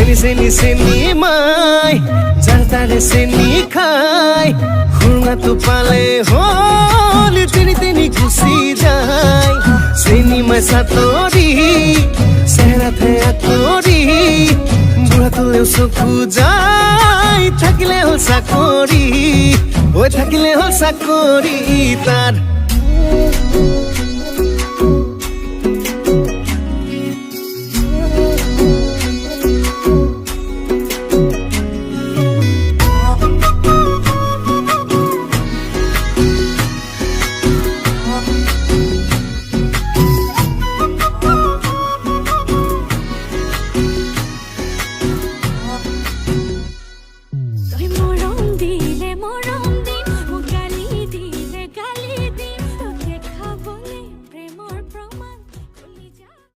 চেনি মাই যাৰ তাৰে চেনি খাই তো পালে হ'ল তিনি তিনি গুচি যায় চেনি মাই সাতরি সেরাতে আতরি বুড়া বুঢ়াটোলেও চকু যায় থাকিলে হ'ল চাকৰি ওই থাকিলে হ'ল চাকৰি তাৰ